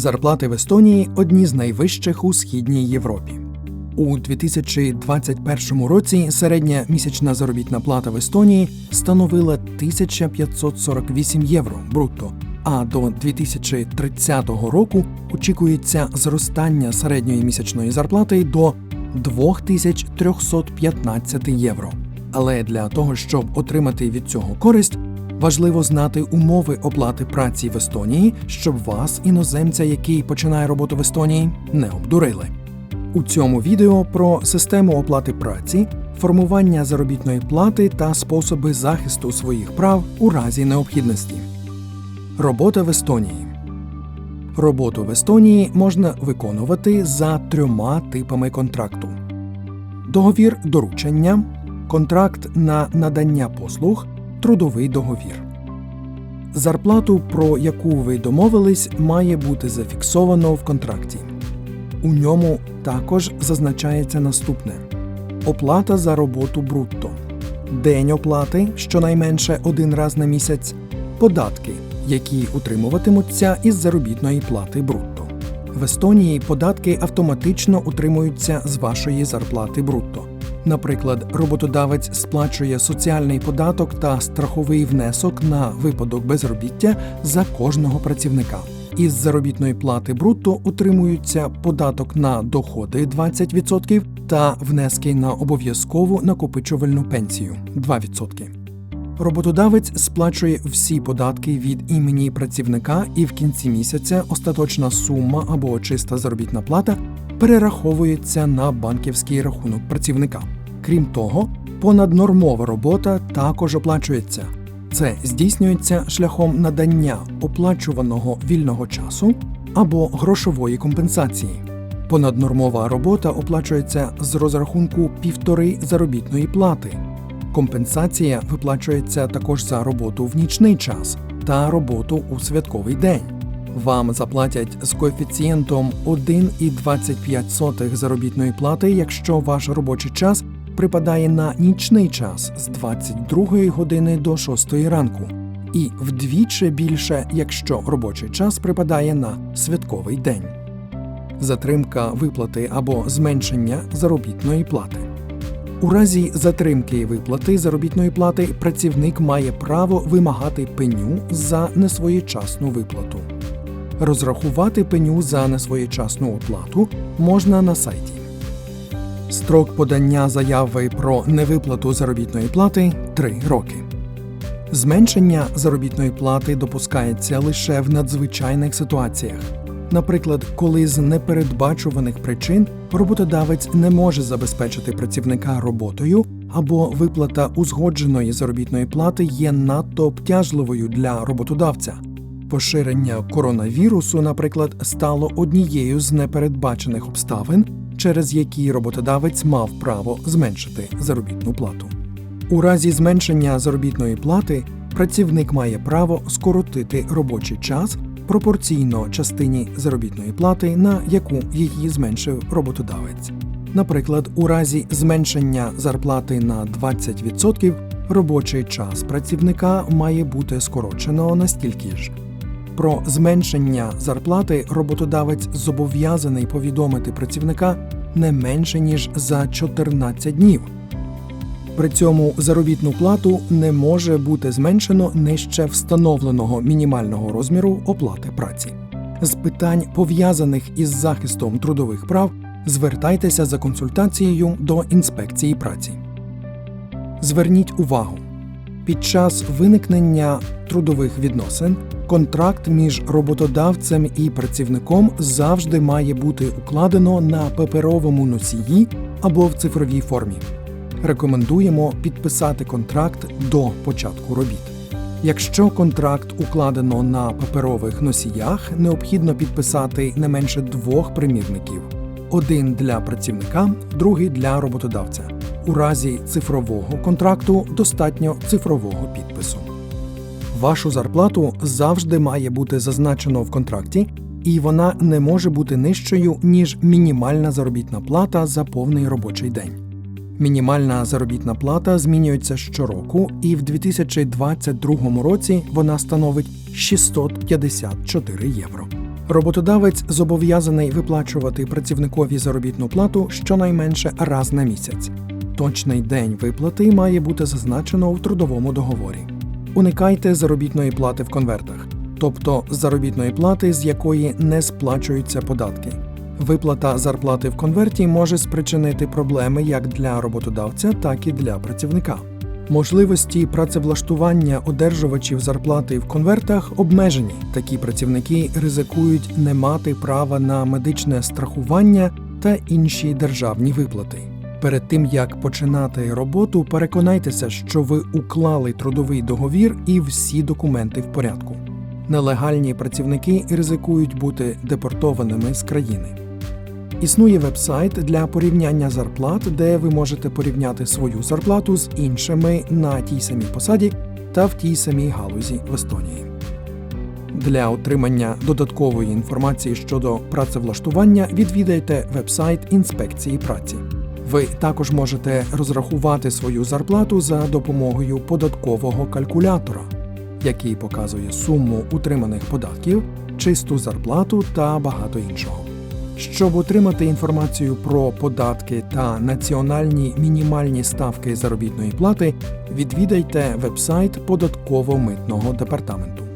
Зарплати в Естонії одні з найвищих у східній Європі. У 2021 році середня місячна заробітна плата в Естонії становила 1548 євро брутто. А до 2030 року очікується зростання середньої місячної зарплати до 2315 євро. Але для того, щоб отримати від цього користь, важливо знати умови оплати праці в Естонії, щоб вас, іноземця, який починає роботу в Естонії, не обдурили. У цьому відео про систему оплати праці, формування заробітної плати та способи захисту своїх прав у разі необхідності. Робота в Естонії. Роботу в Естонії можна виконувати за трьома типами контракту: договір доручення, контракт на надання послуг, трудовий договір. Зарплату, про яку ви домовились, має бути зафіксовано в контракті. У ньому також зазначається наступне: оплата за роботу брутто, день оплати щонайменше один раз на місяць, податки, які утримуватимуться із заробітної плати брутто. В Естонії податки автоматично утримуються з вашої зарплати брутто. Наприклад, роботодавець сплачує соціальний податок та страховий внесок на випадок безробіття за кожного працівника. Із заробітної плати брутто утримуються податок на доходи 20% та внески на обов'язкову накопичувальну пенсію 2%. Роботодавець сплачує всі податки від імені працівника, і в кінці місяця остаточна сума або чиста заробітна плата перераховується на банківський рахунок працівника. Крім того, понаднормова робота також оплачується. Це здійснюється шляхом надання оплачуваного вільного часу або грошової компенсації. Понаднормова робота оплачується з розрахунку півтори заробітної плати. Компенсація виплачується також за роботу в нічний час та роботу у святковий день. Вам заплатять з коефіцієнтом 1,25 заробітної плати, якщо ваш робочий час припадає на нічний час з 22 години до 6 ранку, і вдвічі більше, якщо робочий час припадає на святковий день. Затримка виплати або зменшення заробітної плати. У разі затримки виплати заробітної плати працівник має право вимагати пеню за несвоєчасну виплату. Розрахувати пеню за несвоєчасну оплату можна на сайті. Строк подання заяви про невиплату заробітної плати 3 роки. Зменшення заробітної плати допускається лише в надзвичайних ситуаціях. Наприклад, коли з непередбачуваних причин роботодавець не може забезпечити працівника роботою, або виплата узгодженої заробітної плати є надто обтяжливою для роботодавця. Поширення коронавірусу, наприклад, стало однією з непередбачених обставин, через які роботодавець мав право зменшити заробітну плату. У разі зменшення заробітної плати працівник має право скоротити робочий час пропорційно частині заробітної плати, на яку її зменшив роботодавець. Наприклад, у разі зменшення зарплати на 20% робочий час працівника має бути скорочено настільки ж. Про зменшення зарплати роботодавець зобов'язаний повідомити працівника не менше ніж за 14 днів. При цьому заробітну плату не може бути зменшено нижче встановленого мінімального розміру оплати праці. З питань, пов'язаних із захистом трудових прав, звертайтеся за консультацією до інспекції праці. Зверніть увагу. Під час виникнення трудових відносин контракт між роботодавцем і працівником завжди має бути укладено на паперовому носії або в цифровій формі. Рекомендуємо підписати контракт до початку робіт. Якщо контракт укладено на паперових носіях, необхідно підписати не менше двох примірників: один для працівника, другий для роботодавця. У разі цифрового контракту достатньо цифрового підпису. Вашу зарплату завжди має бути зазначено в контракті, і вона не може бути нижчою, ніж мінімальна заробітна плата за повний робочий день. Мінімальна заробітна плата змінюється щороку, і в 2022 році вона становить 654 євро. Роботодавець зобов'язаний виплачувати працівникові заробітну плату щонайменше раз на місяць. Точний день виплати має бути зазначено в трудовому договорі. Уникайте заробітної плати в конвертах, тобто заробітної плати, з якої не сплачуються податки. Виплата зарплати в конверті може спричинити проблеми як для роботодавця, так і для працівника. Можливості працевлаштування одержувачів зарплати в конвертах обмежені. Такі працівники ризикують не мати права на медичне страхування та інші державні виплати. Перед тим як починати роботу, переконайтеся, що ви уклали трудовий договір і всі документи в порядку. Нелегальні працівники ризикують бути депортованими з країни. Існує вебсайт для порівняння зарплат, де ви можете порівняти свою зарплату з іншими на тій самій посаді та в тій самій галузі в Естонії. Для отримання додаткової інформації щодо працевлаштування відвідайте вебсайт інспекції праці. Ви також можете розрахувати свою зарплату за допомогою податкового калькулятора, який показує суму утриманих податків, чисту зарплату та багато іншого. Щоб отримати інформацію про податки та національні мінімальні ставки заробітної плати, відвідайте вебсайт податково-митного департаменту.